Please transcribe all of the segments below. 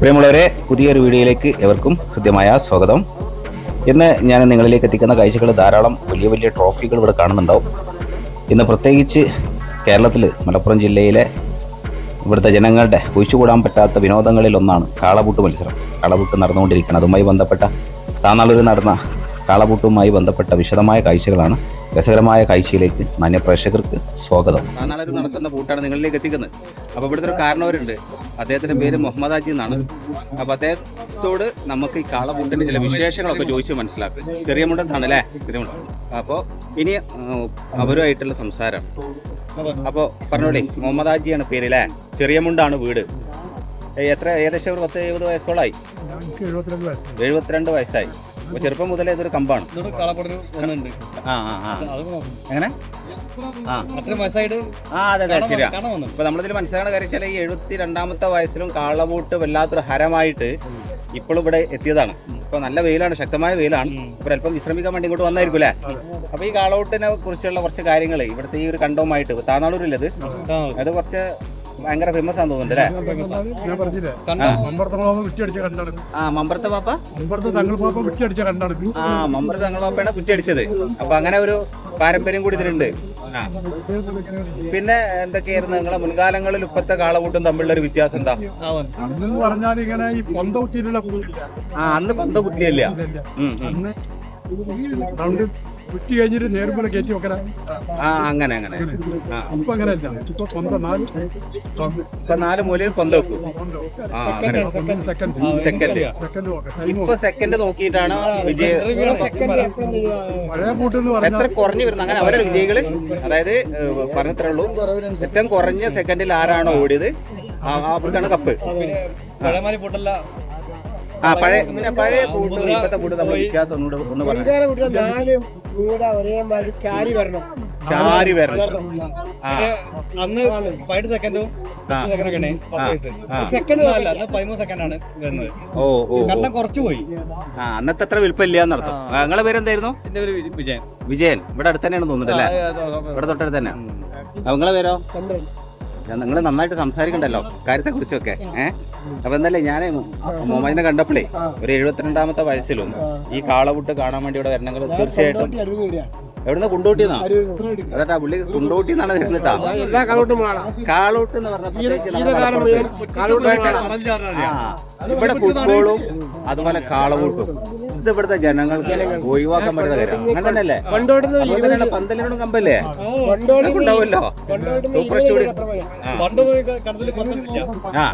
പ്രിയമുള്ളവരെ പുതിയൊരു വീഡിയോയിലേക്ക് എവർക്കും ഹൃദ്യമായ സ്വാഗതം. ഇന്ന് ഞാൻ നിങ്ങളിലേക്ക് എത്തിക്കുന്ന കാഴ്ചകൾ ധാരാളം വലിയ വലിയ ട്രോഫികൾ ഇവിടെ കാണുന്നുണ്ടാവും. ഇന്ന് പ്രത്യേകിച്ച് കേരളത്തിൽ മലപ്പുറം ജില്ലയിലെ ഇവിടുത്തെ ജനങ്ങളുടെ ഒഴിച്ചുകൂടാൻ പറ്റാത്ത വിനോദങ്ങളിൽ ഒന്നാണ് കാളപൂട്ട് മത്സരം. കാളപൂട്ട് നടന്നുകൊണ്ടിരിക്കുന്നത് അതുമായി ബന്ധപ്പെട്ട താനാളൂരിൽ നടന്ന കാളപൂട്ടുമായി ബന്ധപ്പെട്ട വിശദമായ കാഴ്ചകളാണ് രസകരമായ കാഴ്ചയിലേക്ക് മാന്യപ്രേക്ഷകർക്ക് സ്വാഗതം. നാളെ നടക്കുന്ന പൂട്ടാണ് നിങ്ങളിലേക്ക് എത്തിക്കുന്നത്. അപ്പോൾ ഇവിടുത്തെ ഒരു കാരണവരുണ്ട്. അദ്ദേഹത്തിന്റെ പേര് മുഹമ്മദ് അജി എന്നാണ്. അപ്പോൾ അദ്ദേഹത്തോട് നമുക്ക് ഈ കാളപൂട്ടിന്റെ ചില വിശേഷങ്ങളൊക്കെ ചോദിച്ച് മനസ്സിലാക്കും. ചെറിയ മുണ്ടാണ് അല്ലേ ചെറിയ മുണ്ട അപ്പോൾ ഇനി അവരുമായിട്ടുള്ള സംസാരം. അപ്പോൾ പറഞ്ഞോളേ മുഹമ്മദ് അജിയാണ് പേര് അല്ലേ ചെറിയ മുണ്ടാണ് വീട്. എത്ര ഏകദേശം ഒരു പത്ത് എഴുപത് വയസ്സോളായി? എഴുപത്തിരണ്ട് വയസ്സായി. ചെറുപ്പം മുതലേ ഇതൊരു കമ്പാണ്. ആ ആ. എങ്ങനെ? ആ ആ അതെ അതെ ശരിയാ. വന്നു. ഇപ്പൊ നമ്മളിതിൽ മനസ്സിലാക്കുന്ന കാര്യം വെച്ചാൽ ഈ എഴുപത്തി രണ്ടാമത്തെ വയസ്സിലും കാളവൂട്ട് വല്ലാത്തൊരു ഹരമായിട്ട് ഇപ്പോഴും ഇവിടെ എത്തിയതാണ്. ഇപ്പൊ നല്ല വെയിലാണ് ശക്തമായ വെയിലാണ്. ഇപ്പൊ അല്പം വിശ്രമിക്കാൻ വേണ്ടി ഇങ്ങോട്ട് വന്നായിരിക്കും അല്ലേ? അപ്പൊ ഈ കാളവൂട്ടിനെ കുറിച്ചുള്ള കുറച്ച് കാര്യങ്ങൾ ഇവിടുത്തെ ഈ ഒരു കണ്ടവുമായിട്ട് താനാളൂരില്ലത് അത് കുറച്ച് ഭയങ്കര ഫേമസ് ആണെന്ന് തോന്നുന്നുണ്ട് ആ മമ്പറത്തെ പാപ്പ? ആ മമ്പറത്തെ തങ്ങൾ പാപ്പയാണ് കുറ്റിയടിച്ചത്. അപ്പൊ അങ്ങനെ ഒരു പാരമ്പര്യം കൂടി ഇതിലുണ്ട്. പിന്നെ എന്തൊക്കെയായിരുന്നു? നിങ്ങളെ മുൻകാലങ്ങളിൽ ഇപ്പത്തെ കാളകൂട്ടും തമ്മിലുള്ള ഒരു വ്യത്യാസം എന്താ? അന്ന് പറഞ്ഞാൽ ഇങ്ങനെ ഈ പൊന്ത കുത്തിയിട്ടുള്ള പൂവില്ല ആ അന്ന് പന്ത കുത്തിയല്ല. കഴിഞ്ഞിട്ട് ആ അങ്ങനെ അങ്ങനെ. ഇപ്പൊ നാല് മൂലയിൽ കൊന്ത വെക്കും. സെക്കൻഡ് സെക്കൻഡ് ഇപ്പൊ സെക്കൻഡ് നോക്കിയിട്ടാണ് വിജയ എത്ര കുറഞ്ഞു വരുന്നത് അങ്ങനെ അവരുടെ വിജയികൾ അതായത് പറഞ്ഞത്രേ ഉള്ളൂ. ഏറ്റവും കുറഞ്ഞ സെക്കൻഡിൽ ആരാണോ ഓടിയത്? അവർക്കാണ് കപ്പ് പഴയമാരി പൂട്ടല്ല. ആ പഴയ പിന്നെ പഴയ പൂട്ടും ഇപ്പത്തെ പൂട്ടും നമ്മൾ വ്യത്യാസം ഒന്നുകൂടെ ഒന്ന് പറയാം നാല് കൂടെ ഒരേ മാതിരി ചാരി വരണം. ചാരി വരണം. അന്ന് പതിനെട്ട് സെക്കൻഡും ആ. സെക്കൻഡൊക്കെയാണ് സെക്കൻഡ് അല്ല അന്ന് പതിമൂന്ന് സെക്കൻഡാണ് വരുന്നത്. ഓ. കുറച്ച് പോയി. ആ അന്നത്തെ അത്ര വിൽപ്പില്ല എന്നർത്ഥം നിങ്ങളെ പേരെന്തായിരുന്നു? എന്റെ വിജയൻ. വിജയൻ. ഇവിടെ അടുത്ത് തന്നെയാണ് തോന്നുന്നുണ്ട് അല്ലേ? ഇവിടെ തൊട്ടടുത്ത് തന്നെ. നിങ്ങളെ പേരോ? ചന്ദ്രൻ. നിങ്ങൾ നന്നായിട്ട് സംസാരിക്കണ്ടല്ലോ കാര്യത്തെ കുറിച്ചൊക്കെ ഏഹ് അപ്പൊ എന്തായാലും ഞാൻ മുഹമ്മദിനെ കണ്ടപ്പോഴേ ഒരു എഴുപത്തിരണ്ടാമത്തെ വയസ്സിലും ഈ കാളവുട്ട് കാണാൻ വേണ്ടി ഇവിടെ വരണമെങ്കിൽ തീർച്ചയായിട്ടും എവിടുന്ന് കുണ്ടോട്ടിന്നാ? അതാ പുള്ളി കുണ്ടോട്ടിന്നാണ് വരുന്നിട്ടാ. എല്ലാ കളോട്ടും എന്ന് ഇവിടെ ഫുട്ബോളും അതുപോലെ കാളവൂട്ടും ഇത് ഇവിടുത്തെ ജനങ്ങൾക്ക് ഒഴിവാക്കാൻ പറ്റുന്ന കാര്യം അങ്ങനെ തന്നെയല്ലേ? അതുപോലെ തന്നെയാണ് പന്തലിനോടും കമ്പല്ലേ? ഉണ്ടാവുമല്ലോ സൂപ്പർ സ്റ്റുഡിയോ. ആ.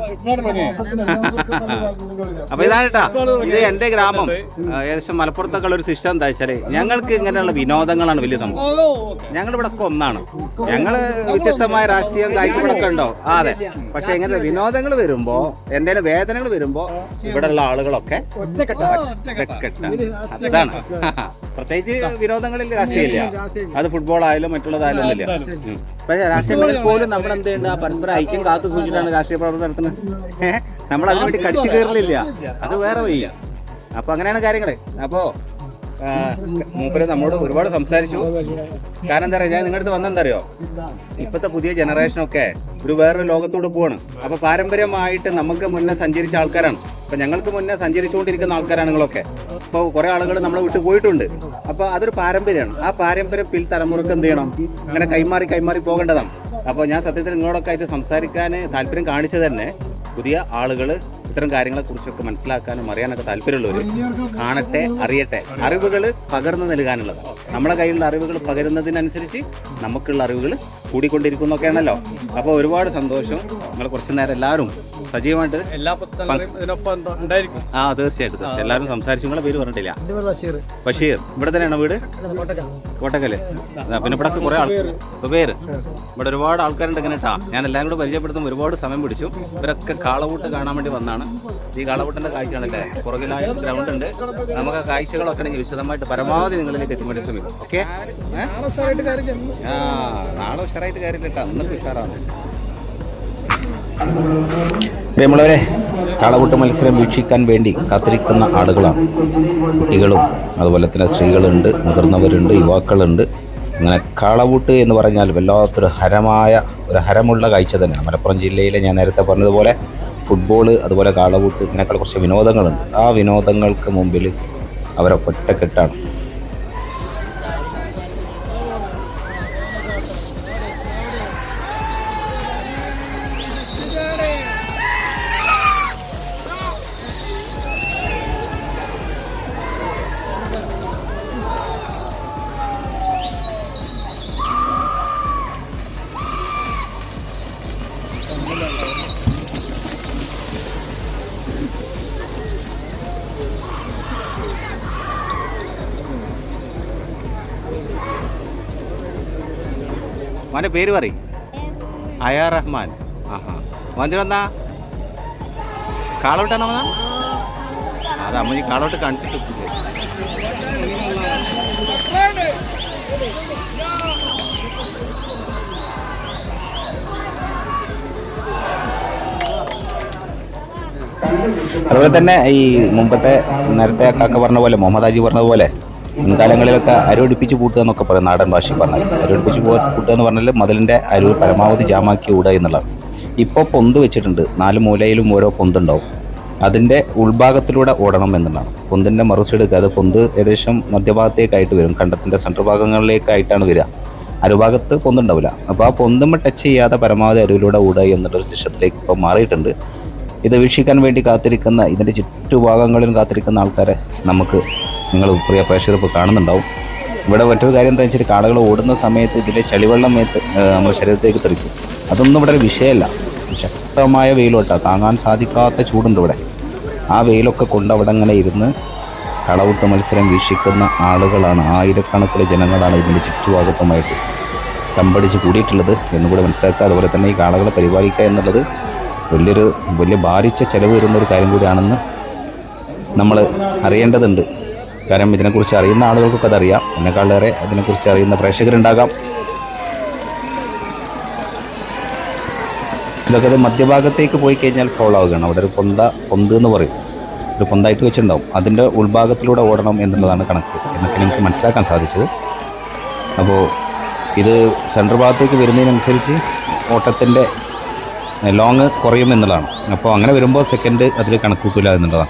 അപ്പൊ ഇതാണ് കേട്ടാ ഇത് എന്റെ ഗ്രാമം. ഏകദേശം മലപ്പുറത്തൊക്കെ ഉള്ള ഒരു സിസ്റ്റം എന്താ വെച്ചാൽ ഞങ്ങൾക്ക് ഇങ്ങനെയുള്ള വിനോദങ്ങളാണ് വലിയ സംഭവം. ഞങ്ങൾ ഇവിടെ ഒക്കെ ഒന്നാണ്. ഞങ്ങൾ വ്യത്യസ്തമായ രാഷ്ട്രീയം കാഴ്ചകളൊക്കെ ഉണ്ടോ? ആ അതെ. പക്ഷെ ഇങ്ങനത്തെ വിനോദങ്ങൾ വരുമ്പോ എന്തെങ്കിലും വേദനകൾ വരുമ്പോ ഇവിടെ ഉള്ള ആളുകളൊക്കെ ഒറ്റക്കെട്ടാ. അതാണ്. പ്രത്യേകിച്ച് വിനോദങ്ങളിൽ രാഷ്ട്രീയമില്ല. അത് ഫുട്ബോൾ ആയാലും മറ്റുള്ളതായാലും ഇല്ല. പക്ഷേ രാഷ്ട്രീയങ്ങളിൽ പോലും നമ്മൾ എന്ത് ചെയ്യേണ്ട? പരസ്പര ഐക്യം കാത്തു സൂക്ഷിച്ചിട്ടാണ് രാഷ്ട്രീയ പ്രവർത്തനം നടത്തുന്നത്. നമ്മൾ അതിനു വേണ്ടി കടിച്ചു കയറലില്ല. അത് വേറെ വയ്യ അപ്പൊ അങ്ങനെയാണ് കാര്യങ്ങൾ. അപ്പോ മൂപ്പര് നമ്മളോട് ഒരുപാട് സംസാരിച്ചു. കാരണം എന്താ പറയാ ഞാൻ നിങ്ങളുടെ അടുത്ത് വന്നെന്തറിയോ? ഇപ്പത്തെ പുതിയ ജനറേഷനൊക്കെ ഒരു വേറൊരു ലോകത്തോട് പോവാണ്. അപ്പൊ പാരമ്പര്യമായിട്ട് നമുക്ക് മുന്നേ സഞ്ചരിച്ച ആൾക്കാരാണ്. അപ്പൊ ഞങ്ങൾക്ക് മുന്നേ സഞ്ചരിച്ചുകൊണ്ടിരിക്കുന്ന ആൾക്കാരാണ് നിങ്ങളൊക്കെ അപ്പോൾ കുറേ ആളുകൾ നമ്മളെ വിട്ടു പോയിട്ടുണ്ട്. അപ്പൊ അതൊരു പാരമ്പര്യമാണ്. ആ പാരമ്പര്യം പിൽ തലമുറയ്ക്ക് എന്ത് ചെയ്യണം? അങ്ങനെ കൈമാറി കൈമാറി പോകേണ്ടതാണ്. അപ്പോൾ ഞാൻ സത്യത്തിൽ നിങ്ങളോടൊക്കെ ആയിട്ട് സംസാരിക്കാൻ താല്പര്യം കാണിച്ചത് തന്നെ പുതിയ ആളുകൾ ഇത്തരം കാര്യങ്ങളെ കുറിച്ചൊക്കെ മനസ്സിലാക്കാനും അറിയാനൊക്കെ താല്പര്യമുള്ളവർ കാണട്ടെ അറിയട്ടെ. അറിവുകൾ പകർന്നു നൽകാനുള്ളതാണ്. നമ്മുടെ കയ്യിലുള്ള അറിവുകൾ പകരുന്നതിനനുസരിച്ച് നമുക്കുള്ള അറിവുകൾ കൂടിക്കൊണ്ടിരിക്കുന്നൊക്കെയാണല്ലോ. അപ്പോൾ ഒരുപാട് സന്തോഷം. നിങ്ങൾ കുറച്ച് നേരം എല്ലാവരും സജീവമായിട്ട്? എല്ലാ ഉണ്ടായിരിക്കും. ആ തീർച്ചയായിട്ടും തീർച്ചയായും എല്ലാവരും സംസാരിച്ചു. നിങ്ങളെ പേര് പറഞ്ഞിട്ടില്ല. ബഷീർ. ബഷീർ ഇവിടെ തന്നെയാണോ വീട്? കോട്ടക്കൽ. പിന്നെ ഇവിടെ കുറെ ആൾ സുബേർ ഇവിടെ ഒരുപാട് ആൾക്കാരുണ്ട് ഇങ്ങനെ കേട്ടാ ഞാൻ എല്ലാവരും കൂടെ പരിചയപ്പെടുത്തുമ്പോൾ ഒരുപാട് സമയം പിടിച്ചു. ഇവരൊക്കെ കാളവൂട്ട് കാണാൻ വേണ്ടി വന്നാണ്. ഈ കാളവൂട്ടിന്റെ കാഴ്ചയാണല്ലേ പുറകിലായി ഗ്രൗണ്ട് ഉണ്ട്. നമുക്ക് ആ കാഴ്ചകളൊക്കെ ഉണ്ടെങ്കിൽ വിശദമായിട്ട് പരമാവധി നിങ്ങളിലേക്ക് എത്തി ശ്രമിക്കും. ഓക്കെ? ആ നാളെ ഉഷാറായിട്ട് കാര്യമില്ല കേട്ടോ അന്നൊക്കെ ഉഷാറാണ്. പ്രിയമുള്ളവരെ കളവൂട്ട് മത്സരം വീക്ഷിക്കാൻ വേണ്ടി കാത്തിരിക്കുന്ന ആളുകളാണ് കുട്ടികളും അതുപോലെ തന്നെ സ്ത്രീകളുണ്ട് മുതിർന്നവരുണ്ട് യുവാക്കളുണ്ട്. അങ്ങനെ കളവൂട്ട് എന്ന് പറഞ്ഞാൽ വല്ലാത്തൊരു ഹരമായ ഒരു ഹരമുള്ള കാഴ്ച തന്നെയാണ്. മലപ്പുറം ജില്ലയിലെ ഞാൻ നേരത്തെ പറഞ്ഞതുപോലെ ഫുട്ബോൾ അതുപോലെ കളവൂട്ട് ഇങ്ങനെയൊക്കെ കുറച്ച് വിനോദങ്ങളുണ്ട്. ആ വിനോദങ്ങൾക്ക് മുമ്പിൽ അവരെ ഒറ്റക്കെട്ടാണ്. മോന്റെ പേര് പറയും. അയാ റഹ്മാൻ. ആഹാ. മോന്റെ വന്നാ കാളോട്ടാണോ വന്നാ? അത് അമ്മ കാളോട്ട് കാണിച്ചിട്ട് അതുപോലെ തന്നെ ഈ മുമ്പത്തെ നേരത്തെ കാക്ക പറഞ്ഞ പോലെ മുഹമ്മദ് ആജി പറഞ്ഞതുപോലെ മുൻകാലങ്ങളിലൊക്കെ അരുവടിപ്പിച്ച് പൂട്ടുക എന്നൊക്കെ പറയും നാടൻ ഭാഷയിൽ പറഞ്ഞാൽ. അരുവടിപ്പിച്ച് പോ- പൂട്ടുക എന്ന് പറഞ്ഞാൽ മതിലിന്റെ അരു പരമാവധി ജാമാക്കി വിടുക എന്നുള്ളതാണ്. ഇപ്പോൾ പൊന്ത് വെച്ചിട്ടുണ്ട്. നാല് മൂലയിലും ഓരോ പൊന്തുണ്ടാവും. അതിന്റെ ഉൾഭാഗത്തിലൂടെ ഓടണം എന്നുള്ളതാണ്. പൊന്തിന്റെ മറുസൈഡ് അത് പൊന്ത് ഏകദേശം മധ്യഭാഗത്തേക്കായിട്ട് വരും. കണ്ടത്തിന്റെ സെൻട്രൽ ഭാഗങ്ങളിലേക്കായിട്ടാണ് വരിക. അരുഭാഗത്ത് പൊന്തുണ്ടാവില്ല. അപ്പോൾ ആ പൊന്തുമ്പോൾ ടച്ച് ചെയ്യാതെ പരമാവധി അരുവിലൂടെ ഓടുക എന്നുള്ളൊരു സിസ്റ്റത്തിലേക്ക് ഇപ്പോൾ മാറിയിട്ടുണ്ട്. ഇത് വീക്ഷിക്കാൻ വേണ്ടി കാത്തിരിക്കുന്ന ഇതിന്റെ ചുറ്റുഭാഗങ്ങളിലും കാത്തിരിക്കുന്ന ആൾക്കാരെ നമുക്ക് നിങ്ങൾ പ്രിയ പ്രേക്ഷകർ ഇപ്പോൾ കാണുന്നുണ്ടാവും. ഇവിടെ മറ്റൊരു കാര്യം എന്താ വെച്ചാൽ കാടകൾ ഓടുന്ന സമയത്ത് ഇതിന്റെ ചളിവെള്ളം മേത്ത് നമ്മുടെ ശരീരത്തേക്ക് തെറിക്കും. അതൊന്നും ഇവിടെ ഒരു വിഷയമല്ല. ശക്തമായ വെയിലോട്ടാണ് താങ്ങാൻ സാധിക്കാത്ത ചൂടുണ്ട് ഇവിടെ. ആ വെയിലൊക്കെ കൊണ്ട് അവിടെ അങ്ങനെ ഇരുന്ന് കളവുട്ട് മത്സരം വീക്ഷിക്കുന്ന ആളുകളാണ് ആയിരക്കണക്കിന് ജനങ്ങളാണ് ഇതിന്റെ ചുറ്റുഭാഗത്തുമായിട്ട് കമ്പടിച്ച് കൂടിയിട്ടുള്ളത് എന്നുകൂടെ മനസ്സിലാക്കുക. അതുപോലെ തന്നെ ഈ കാളകളെ പരിപാലിക്കുക എന്നുള്ളത് വലിയൊരു വലിയ ഭാരിച്ച ചെലവ് വരുന്ന ഒരു കാര്യം കൂടിയാണെന്ന് നമ്മൾ അറിയേണ്ടതുണ്ട്. കാരണം ഇതിനെക്കുറിച്ച് അറിയുന്ന ആളുകൾക്കൊക്കെ അതറിയാം. എന്നെക്കാളേറെ അതിനെക്കുറിച്ച് അറിയുന്ന പ്രേക്ഷകരുണ്ടാകാം. ഇതൊക്കെ അത് മധ്യഭാഗത്തേക്ക് പോയി കഴിഞ്ഞാൽ ഫോളോ ആവുകയാണ്. അവിടെ ഒരു പൊന്ത പൊന്ത് എന്ന് പറയും. ഒരു പൊന്തായിട്ട് വെച്ചിട്ടുണ്ടാവും. അതിന്റെ ഉൾഭാഗത്തിലൂടെ ഓടണം എന്നുള്ളതാണ് കണക്ക്. എന്നൊക്കെ നിങ്ങൾക്ക് മനസ്സിലാക്കാൻ സാധിച്ചത്. അപ്പോൾ ഇത് സെൻട്രൽ ഭാഗത്തേക്ക് വരുന്നതിനനുസരിച്ച് ഓട്ടത്തിന്റെ ലോങ് കുറയും എന്നുള്ളതാണ്. അപ്പോൾ അങ്ങനെ വരുമ്പോൾ സെക്കൻഡ് അതിൽ കണക്ക് കൂട്ടില്ല എന്നുള്ളതാണ്.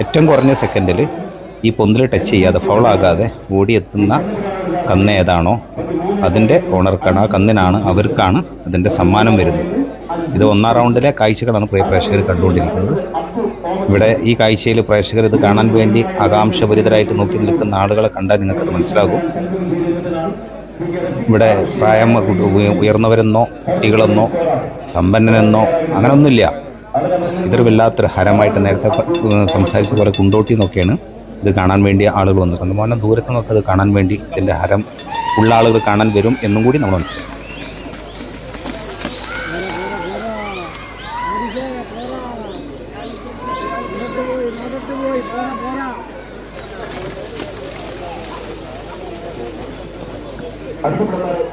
ഏറ്റവും കുറഞ്ഞ സെക്കൻഡിൽ ഈ പൊന്തിൽ ടച്ച് ചെയ്യാതെ ഫൗൾ ആകാതെ ഓടിയെത്തുന്ന കന്ന് ഏതാണോ അതിന്റെ ഓണർക്കാണ് ആ കന്നിനാണ് അവർക്കാണ് അതിന്റെ സമ്മാനം വരുന്നത്. ഇത് ഒന്നാം റൗണ്ടിലെ കാഴ്ചകളാണ് പ്രിയ പ്രേക്ഷകർ കണ്ടുകൊണ്ടിരിക്കുന്നത്. ഇവിടെ ഈ കാഴ്ചയിൽ പ്രേക്ഷകർ ഇത് കാണാൻ വേണ്ടി ആകാംക്ഷഭരിതരായിട്ട് നോക്കി നിൽക്കുന്ന ആളുകളെ കണ്ടാൽ നിങ്ങൾക്ക് മനസ്സിലാകും. ഇവിടെ പ്രായം ഉയ- ഉയർന്നവരെന്നോ കുട്ടികളെന്നോ സമ്പന്നനെന്നോ അങ്ങനൊന്നുമില്ല. ഇതൊരു വല്ലാത്തൊരു ഹരമായിട്ട് നേരത്തെ സംസാരിച്ച പോലെ കുണ്ടോട്ടി എന്നൊക്കെയാണ് ഇത് കാണാൻ വേണ്ടി ആളുകൾ വന്നിട്ടുണ്ട്. മോനെ ദൂരത്ത് നിന്നൊക്കെ ഇത് കാണാൻ വേണ്ടി ഇതിന്റെ ഹരം ഉള്ള ആളുകൾ കാണാൻ വരും എന്നും കൂടി നമ്മൾ മനസ്സിലാക്കും പറ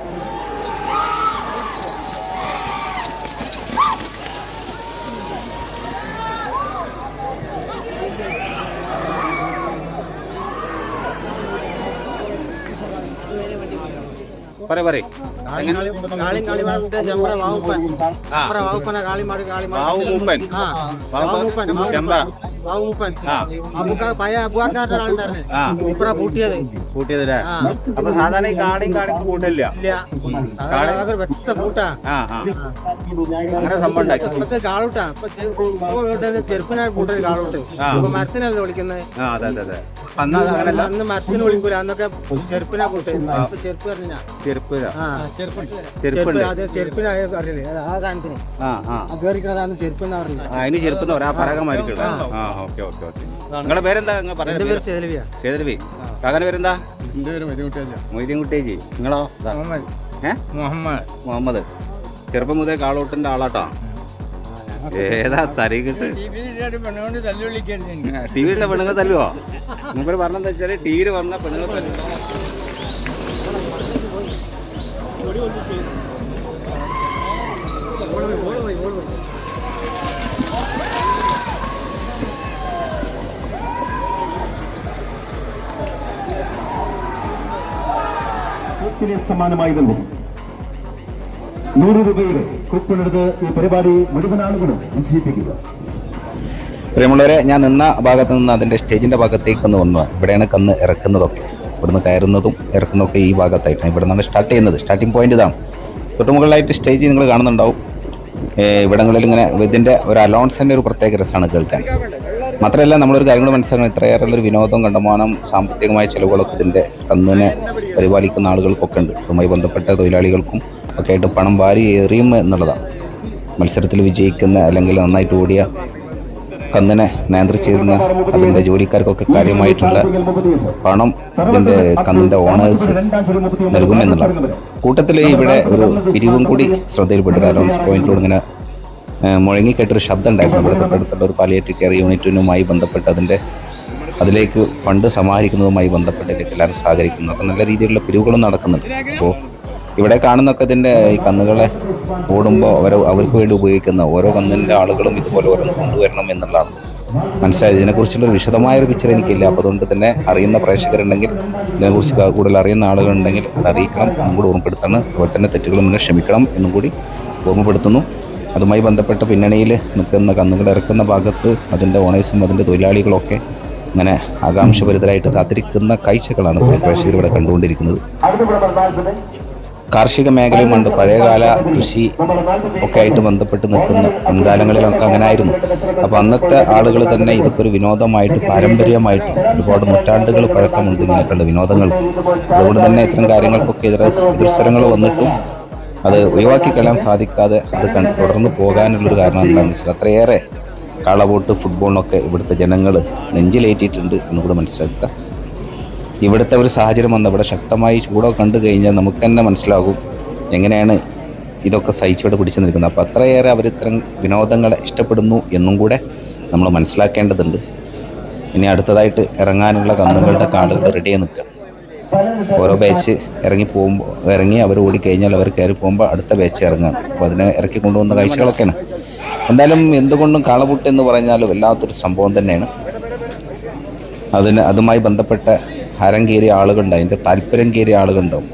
കൂട്ടിയതല്ലേ ആ. അപ്പൊ സാധാരണ ഈ കാടയും കാടിക്കും കൂട്ടില്ല വ്യക്ത കൂട്ടാ അങ്ങനെ സംഭവം കാളൂട്ടാ. ഇപ്പൊ ചെറുപ്പിനായി കൂട്ടൊരു കാളൂട്ട്. മരത്തിനല്ലേ വിളിക്കുന്നത്? ആ അതെ അതെ അതെ. അന്ന് അത് അങ്ങനല്ല. അന്ന് മരത്തിന് വിളിക്കൂല. അന്നൊക്കെ ചെറുപ്പിനാ കൂട്ട് ഇപ്പൊ ചെറുപ്പ് പറഞ്ഞ ചെരുപ്പ് ആ. ചെറുപ്പ് ചെരുപ്പുണ്ട്. അത് ചെറുപ്പിനായ അറിയില്ലേ? അത് ആ സാധനത്തിന്. ആ ആ. ആ കേറിക്കണതാണ് ചെറുപ്പ് എന്നാ പറഞ്ഞത് ആ അതിന് ചെറുപ്പം പറയാം. ആ പരകമായിരിക്കുള്ളൂ ആ. Okay okay okay. നിങ്ങളുടെ പേരെന്താ? നിങ്ങൾ എന്റെ പേര് സേലവിയ ചേതരവി കാക്കാന്റെ പേരെന്താ? എന്റെ പേര് മൊയ്തീൻ കുട്ടേജി നിങ്ങളോ? ഇതാ. ഏ? മുഹമ്മദ്. മുഹമ്മദ്. ചെറുപ്പം മുതൽ കാളോട്ടിന്റെ ആളാട്ടോ. ഏതാ തരികിട്ട് ടി വിയിലെ പെണ്ണുങ്ങൾ തല്ലുവോ? മൂപ്പര് പറഞ്ഞെന്താ വെച്ചാൽ ടി വിയിൽ വന്ന പെണ്ണുങ്ങൾ തല്ലും. സമാനമായി നൽകും നൂറ് രൂപയുടെ കൂപ്പണെടുത്ത് ഈ പരിപാടി മുഴുവൻ ആളുകളും വിജയിപ്പിക്കുക പ്രിയമുള്ളവരെ ഞാൻ നിന്ന ഭാഗത്ത് നിന്ന് അതിന്റെ സ്റ്റേജിന്റെ ഭാഗത്തേക്ക് ഒന്ന് വന്നു. ഇവിടെയാണ് കന്ന് ഇറക്കുന്നതൊക്കെ. ഇവിടുന്ന് കയറുന്നതും ഇറക്കുന്നതൊക്കെ ഈ ഭാഗത്തായിട്ടാണ്. ഇവിടെ നിന്നാണ് സ്റ്റാർട്ട് ചെയ്യുന്നത്. സ്റ്റാർട്ടിംഗ് പോയിന്റ് ഇതാണ്. തൊട്ടുമുകളിലായിട്ട് സ്റ്റേജ് നിങ്ങൾ കാണുന്നുണ്ടാവും. ഇവിടങ്ങളിൽ ഇങ്ങനെ ഇതിന്റെ ഒരു അലോൺസിന്റെ ഒരു പ്രത്യേക രസമാണ് കേൾക്കാൻ. മാത്രമല്ല നമ്മളൊരു കാര്യം കൂടെ മനസ്സിലാക്കണം. ഇത്രയേറെ ഒരു വിനോദം കണ്ടമാനം സാമ്പത്തികമായ ചിലവുകളൊക്കെ ഇതിന്റെ കന്നിനെ പരിപാലിക്കുന്ന ആളുകൾക്കൊക്കെ ഉണ്ട്. അതുമായി ബന്ധപ്പെട്ട തൊഴിലാളികൾക്കും ഒക്കെ ആയിട്ട് പണം വാരി എറിയും എന്നുള്ളതാണ്. മത്സരത്തിൽ വിജയിക്കുന്ന അല്ലെങ്കിൽ നന്നായിട്ട് ഓടിയ കന്നിനെ നിയന്ത്രിച്ചിരുന്ന അതിന്റെ ജോലിക്കാർക്കൊക്കെ കാര്യമായിട്ടുള്ള പണം ഇതിന്റെ കന്നിന്റെ ഓണേഴ്സ് നൽകുമെന്നുള്ളതാണ്. കൂട്ടത്തിൽ ഇവിടെ ഒരു പിരിവും കൂടി ശ്രദ്ധയിൽപ്പെട്ടു അലൗൺസ് പോയിന്റിലൂടെ ഇങ്ങനെ മുഴങ്ങിക്കേട്ടൊരു ശബ്ദം ഉണ്ടായിരുന്നു. ഇവിടെ തൊട്ടടുത്തുള്ള ഒരു പാലിയേറ്റീവ് കെയർ യൂണിറ്റിനുമായി ബന്ധപ്പെട്ട് അതിന്റെ അതിലേക്ക് ഫണ്ട് സമാഹരിക്കുന്നതുമായി ബന്ധപ്പെട്ട് എല്ലാവരും സഹകരിക്കുന്നു. അപ്പം നല്ല രീതിയിലുള്ള പിരിവുകളും നടക്കുന്നുണ്ട്. അപ്പോൾ ഇവിടെ കാണുന്നൊക്കെ ഇതിന്റെ ഈ കന്നുകളെ ഓടുമ്പോൾ അവർ അവർക്ക് വേണ്ടി ഉപയോഗിക്കുന്ന ഓരോ കന്നിന്റെ ആളുകളും ഇതുപോലെ ഓരോന്ന് കൊണ്ടുവരണം എന്നുള്ളതാണ്. മനസ്സിലായത് ഇതിനെക്കുറിച്ചുള്ള വിശദമായൊരു പിക്ചർ എനിക്കില്ല. അപ്പോൾ അതുകൊണ്ട് തന്നെ അറിയുന്ന പ്രേക്ഷകരുണ്ടെങ്കിൽ ഇതിനെക്കുറിച്ച് കൂടുതൽ അറിയുന്ന ആളുകളുണ്ടെങ്കിൽ അത് അറിയിക്കണം എന്നും കൂടി ഓർമ്മപ്പെടുത്തണം. അതുപോലെ തന്നെ തെറ്റുകൾ മുന്നേ ക്ഷമിക്കണം എന്നും കൂടി ഓർമ്മപ്പെടുത്തുന്നു. അതുമായി ബന്ധപ്പെട്ട പിന്നണിയിൽ നിൽക്കുന്ന കന്നുകൾ ഇറക്കുന്ന ഭാഗത്ത് അതിന്റെ ഓണേഴ്സും അതിന്റെ തൊഴിലാളികളൊക്കെ അങ്ങനെ ആകാംക്ഷഭരിതരായിട്ട് കാത്തിരിക്കുന്ന കാഴ്ചകളാണ് പ്രേക്ഷകർ ഇവിടെ കണ്ടുകൊണ്ടിരിക്കുന്നത്. കാർഷിക മേഖലയുമുണ്ട്. പഴയകാല കൃഷി ഒക്കെ ആയിട്ട് ബന്ധപ്പെട്ട് നിൽക്കുന്ന മുൻകാലങ്ങളിലൊക്കെ അങ്ങനെ ആയിരുന്നു അപ്പോൾ അന്നത്തെ ആളുകൾ തന്നെ ഇതൊക്കെ ഒരു വിനോദമായിട്ട് പാരമ്പര്യമായിട്ട് ഒരുപാട് നൂറ്റാണ്ടുകൾ പഴക്കമുണ്ട് ഇങ്ങനെയൊക്കെയുള്ള വിനോദങ്ങൾ. അതുകൊണ്ട് തന്നെ ഇത്തരം കാര്യങ്ങൾക്കൊക്കെ ഇതര എതിർസ്വരങ്ങൾ വന്നിട്ടും അത് ഒഴിവാക്കി കളയാൻ സാധിക്കാതെ അത് തുടർന്ന് പോകാനുള്ളൊരു കാരണം എന്താണെന്ന് വെച്ചാൽ അത്രയേറെ കളവോട്ട് ഫുട്ബോളിനൊക്കെ ഇവിടുത്തെ ജനങ്ങൾ നെഞ്ചിലേറ്റിയിട്ടുണ്ട് എന്നുകൂടെ മനസ്സിലാക്കുക. ഇവിടുത്തെ ഒരു സാഹചര്യം വന്ന്. ഇവിടെ ശക്തമായി ചൂടോ കണ്ടു കഴിഞ്ഞാൽ നമുക്ക് തന്നെ മനസ്സിലാകും എങ്ങനെയാണ് ഇതൊക്കെ സഹിച്ചോടെ പിടിച്ചു നിൽക്കുന്നത്. അപ്പോൾ അത്രയേറെ അവർ ഇത്തരം വിനോദങ്ങളെ ഇഷ്ടപ്പെടുന്നു എന്നും കൂടെ നമ്മൾ മനസ്സിലാക്കേണ്ടതുണ്ട്. ഇനി അടുത്തതായിട്ട് ഇറങ്ങാനുള്ള കന്നുകളുടെ കാടുകൾ റെഡിയായി നിൽക്കുക. ഓരോ ബാച്ച് ഇറങ്ങി പോകുമ്പോൾ ഇറങ്ങി അവർ ഓടിക്കഴിഞ്ഞാൽ അവർ കയറി പോകുമ്പോൾ അടുത്ത ബാച്ച് ഇറങ്ങുക. അപ്പോൾ അതിനെ ഇറക്കി കൊണ്ടുവന്ന കാഴ്ചകളൊക്കെയാണ്. എന്തായാലും എന്തുകൊണ്ടും കാളപൂട്ട് എന്ന് പറഞ്ഞാൽ വല്ലാത്തൊരു സംഭവം തന്നെയാണ്. അതിന് അതുമായി ബന്ധപ്പെട്ട ഹരം കയറിയ ആളുകളുണ്ട്. അതിന്റെ താല്പര്യം കയറിയ ആളുകളുണ്ടാവും.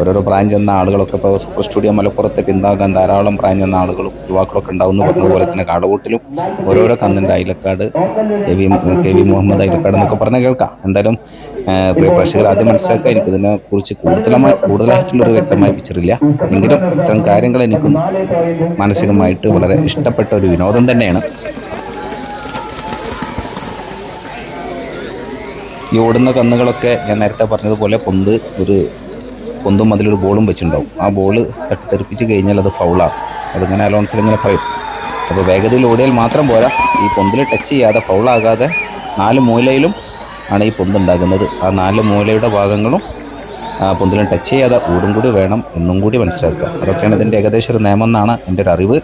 ഓരോരോ പ്രായം ചെന്ന ആളുകളൊക്കെ ഇപ്പോൾ സൂപ്പർ സ്റ്റുഡിയോ മലപ്പുറത്തെ പിന്താകാൻ ധാരാളം പ്രായം ചെന്ന ആളുകളും യുവാക്കളൊക്കെ ഉണ്ടാവും എന്ന് പറഞ്ഞതുപോലെ തന്നെ കാടകൂട്ടിലും ഓരോരോ കന്നുണ്ട് Ayilakkad K V K V Muhammad Ayilakkad എന്നൊക്കെ പറഞ്ഞ് കേൾക്കാം. എന്തായാലും പ്രേക്ഷകർ ആദ്യം മനസ്സിലാക്കുക എനിക്ക് ഇതിനെ കുറിച്ച് കൂടുതലമായി കൂടുതലായിട്ടുള്ളൊരു വ്യക്തമായ പിക്ചറില്ല എങ്കിലും ഇത്തരം കാര്യങ്ങൾ എനിക്കും മാനസികമായിട്ട് വളരെ ഇഷ്ടപ്പെട്ട ഒരു വിനോദം തന്നെയാണ്. ഈ ഓടുന്ന കന്നുകളൊക്കെ ഞാൻ നേരത്തെ പറഞ്ഞതുപോലെ പൊന്ത് ഒരു പൊന്തും അതിലൊരു ബോളും വെച്ചിട്ടുണ്ടാവും. ആ ബോൾ തട്ടിത്തെറിപ്പിച്ച് കഴിഞ്ഞാൽ അത് ഫൗളാണ്. അതിങ്ങനെ അലോൺസിൽ ഇങ്ങനെ പറയും. അപ്പോൾ വേഗതയിൽ ഓടിയാൽ മാത്രം പോരാ. ഈ പൊന്തിൽ ടച്ച് ചെയ്യാതെ ഫൗളാകാതെ നാല് മൂലയിലും ആണ് ഈ പൊന്തുണ്ടാകുന്നത് ആ നാല് മൂലയുടെ ഭാഗങ്ങളും ആ പൊന്തിലും ടച്ച് ചെയ്യാതെ ഓടും കൂടി വേണം എന്നും കൂടി മനസ്സിലാക്കുക. അതൊക്കെയാണ് ഇതിന്റെ ഏകദേശം ഒരു നിയമം എന്നാണ് എന്റെ ഒരു അറിവ്.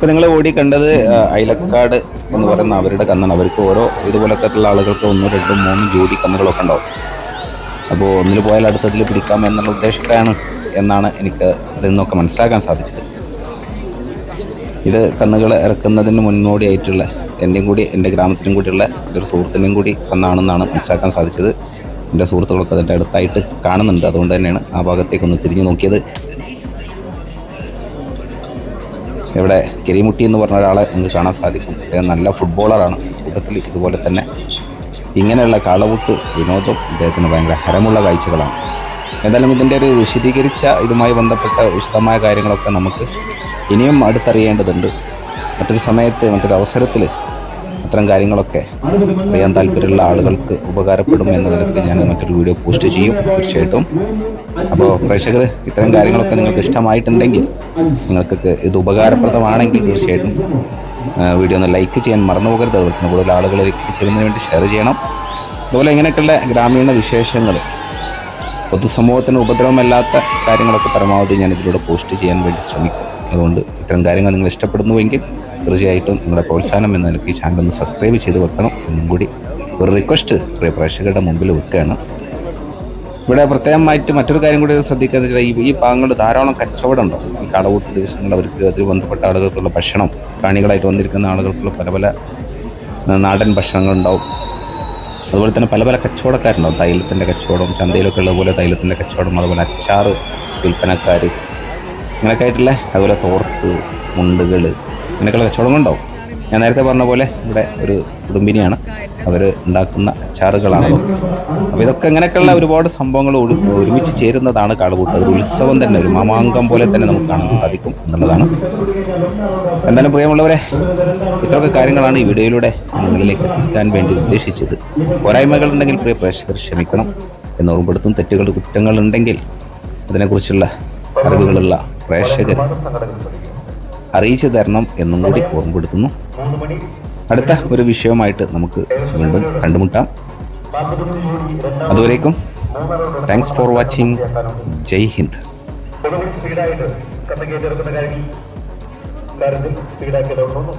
ഇപ്പം നിങ്ങൾ ഓടി കണ്ടത് അയലക്കാട് എന്ന് പറയുന്ന അവരുടെ കന്നാണ്. അവർക്ക് ഓരോ ഇതുപോലത്തെ ആളുകൾക്ക് ഒന്നും രണ്ടും മൂന്നും ജോഡി കന്നുകളൊക്കെ ഉണ്ടാവും. അപ്പോൾ ഒന്നിൽ പോയാൽ അടുത്തതിൽ പിടിക്കാം എന്നുള്ള ഉദ്ദേശത്താണ് എന്നാണ് എനിക്ക് അതിൽ നിന്നൊക്കെ മനസ്സിലാക്കാൻ സാധിച്ചത്. ഇത് കന്നുകൾ ഇറക്കുന്നതിന് മുന്നോടിയായിട്ടുള്ള എന്റെയും കൂടി എന്റെ ഗ്രാമത്തിനും കൂടിയുള്ള ഒരു സുഹൃത്തിന്റെയും കൂടി കന്നാണെന്നാണ് മനസ്സിലാക്കാൻ സാധിച്ചത്. എന്റെ സുഹൃത്തുക്കളൊക്കെ അതിന്റെ അടുത്തായിട്ട് കാണുന്നുണ്ട്. അതുകൊണ്ട് തന്നെയാണ് ആ ഭാഗത്തേക്കൊന്ന് തിരിഞ്ഞു നോക്കിയത്. ഇവിടെ കെരിമുട്ടി എന്ന് പറഞ്ഞ ഒരാളെ നിങ്ങൾക്ക് കാണാൻ സാധിക്കും. അദ്ദേഹം നല്ല ഫുട്ബോളറാണ് കൂട്ടത്തിൽ ഇതുപോലെ തന്നെ ഇങ്ങനെയുള്ള കളവുട്ട് വിനോദം ഇദ്ദേഹത്തിന് ഭയങ്കര ഹരമുള്ള കാഴ്ചകളാണ്. എന്തായാലും ഇതിന്റെ ഒരു വിശദീകരിച്ച ഇതുമായി ബന്ധപ്പെട്ട വിശദമായ കാര്യങ്ങളൊക്കെ നമുക്ക് ഇനിയും അടുത്തറിയേണ്ടതുണ്ട്. മറ്റൊരു സമയത്ത് മറ്റൊരു അവസരത്തിൽ അത്തരം കാര്യങ്ങളൊക്കെ അറിയാൻ താല്പര്യമുള്ള ആളുകൾക്ക് ഉപകാരപ്പെടും എന്ന നിലയ്ക്ക് ഞാൻ മറ്റൊരു വീഡിയോ പോസ്റ്റ് ചെയ്യും തീർച്ചയായിട്ടും. അപ്പോൾ പ്രേക്ഷകർ ഇത്തരം കാര്യങ്ങളൊക്കെ നിങ്ങൾക്ക് ഇഷ്ടമായിട്ടുണ്ടെങ്കിൽ നിങ്ങൾക്ക് ഇത് ഉപകാരപ്രദമാണെങ്കിൽ തീർച്ചയായിട്ടും വീഡിയോ ഒന്ന് ലൈക്ക് ചെയ്യാൻ മറന്നു പോകരുത്. അതുപോലെ കൂടുതൽ ആളുകളിലേക്ക് എത്തിച്ചേരുന്നതിന് വേണ്ടി ഷെയർ ചെയ്യണം. അതുപോലെ ഇങ്ങനെയൊക്കെയുള്ള ഗ്രാമീണ വിശേഷങ്ങൾ പൊതുസമൂഹത്തിന് ഉപദ്രവമല്ലാത്ത കാര്യങ്ങളൊക്കെ പരമാവധി ഞാൻ ഇതിലൂടെ പോസ്റ്റ് ചെയ്യാൻ വേണ്ടി ശ്രമിക്കും. അതുകൊണ്ട് ഇത്തരം കാര്യങ്ങൾ നിങ്ങൾ ഇഷ്ടപ്പെടുന്നുവെങ്കിൽ തീർച്ചയായിട്ടും നിങ്ങളുടെ പ്രോത്സാഹനം എന്ന നിലയ്ക്ക് ചാനൽ ഒന്ന് സബ്സ്ക്രൈബ് ചെയ്ത് വെക്കണം. എന്നും കൂടി ഒരു റിക്വസ്റ്റ് പ്രിയ പ്രേക്ഷകരുടെ മുമ്പിൽ വെക്കുകയാണ്. ഇവിടെ പ്രത്യേകമായിട്ട് മറ്റൊരു കാര്യം കൂടി ശ്രദ്ധിക്കുക വെച്ചാൽ ഈ ഈ ഭാഗങ്ങളിൽ ധാരാളം കച്ചവടം ഉണ്ടോ ഈ കടവൂട്ട് ദിവസങ്ങൾ അവർക്ക് അതിൽ ബന്ധപ്പെട്ട ആളുകൾക്കുള്ള ഭക്ഷണം കാണികളായിട്ട് വന്നിരിക്കുന്ന ആളുകൾക്കുള്ള പല പല നാടൻ ഭക്ഷണങ്ങളുണ്ടാവും അതുപോലെ തന്നെ പല പല കച്ചവടക്കാരുണ്ടാവും. തൈലത്തിന്റെ കച്ചവടം ചന്തയിലൊക്കെ ഉള്ളതുപോലെ തൈലത്തിന്റെ കച്ചവടം അതുപോലെ അച്ചാറ് വിൽപ്പനക്കാർ ഇങ്ങനെയൊക്കെ ആയിട്ടുള്ള അതുപോലെ തോർത്ത് മുണ്ടുകൾ ഇങ്ങനെയൊക്കെയുള്ള കച്ചവടങ്ങളുണ്ടാവും ഞാൻ നേരത്തെ പറഞ്ഞ പോലെ ഇവിടെ ഒരു കുടുംബിനിയാണ്. അവർ ഉണ്ടാക്കുന്ന അച്ചാറുകളാണ്. അപ്പോൾ ഇതൊക്കെ ഇങ്ങനെയൊക്കെയുള്ള ഒരുപാട് സംഭവങ്ങൾ ഒരുമിച്ച് ചേരുന്നതാണ് കാളുകൂട്ട്. അതൊരു ഉത്സവം തന്നെ ഒരു മാമാങ്കം പോലെ തന്നെ നമുക്ക് കാണാൻ സാധിക്കും എന്നുള്ളതാണ്. എന്തായാലും പ്രിയമുള്ളവരെ ഇത്രയൊക്കെ കാര്യങ്ങളാണ് ഈ വീഡിയോയിലൂടെ നിങ്ങളിലേക്ക് എത്തിക്കാൻ വേണ്ടി ഉദ്ദേശിച്ചത്. പോരായ്മകളുണ്ടെങ്കിൽ പ്രിയ പ്രേക്ഷകർ ക്ഷമിക്കണം. എന്ന് ഓർമ്മപ്പെടുത്തും തെറ്റുകൾ കുറ്റങ്ങളുണ്ടെങ്കിൽ അതിനെക്കുറിച്ചുള്ള അറിവുകളുള്ള പ്രേക്ഷകർ അറിയിച്ചു തരണം എന്നും കൂടി ഓർമ്മപ്പെടുത്തുന്നു. അടുത്ത ഒരു വിഷയവുമായിട്ട് നമുക്ക് വീണ്ടും കണ്ടുമുട്ടാം. അതുവരേക്കും thanks for watching Jai Hind. സ്പീഡായിട്ട് കഥ കേട്ടെടുക്കുന്ന കാര്യം കാര്യത്തിൽ സ്പീഡാക്കിയതുകൊണ്ടൊന്നും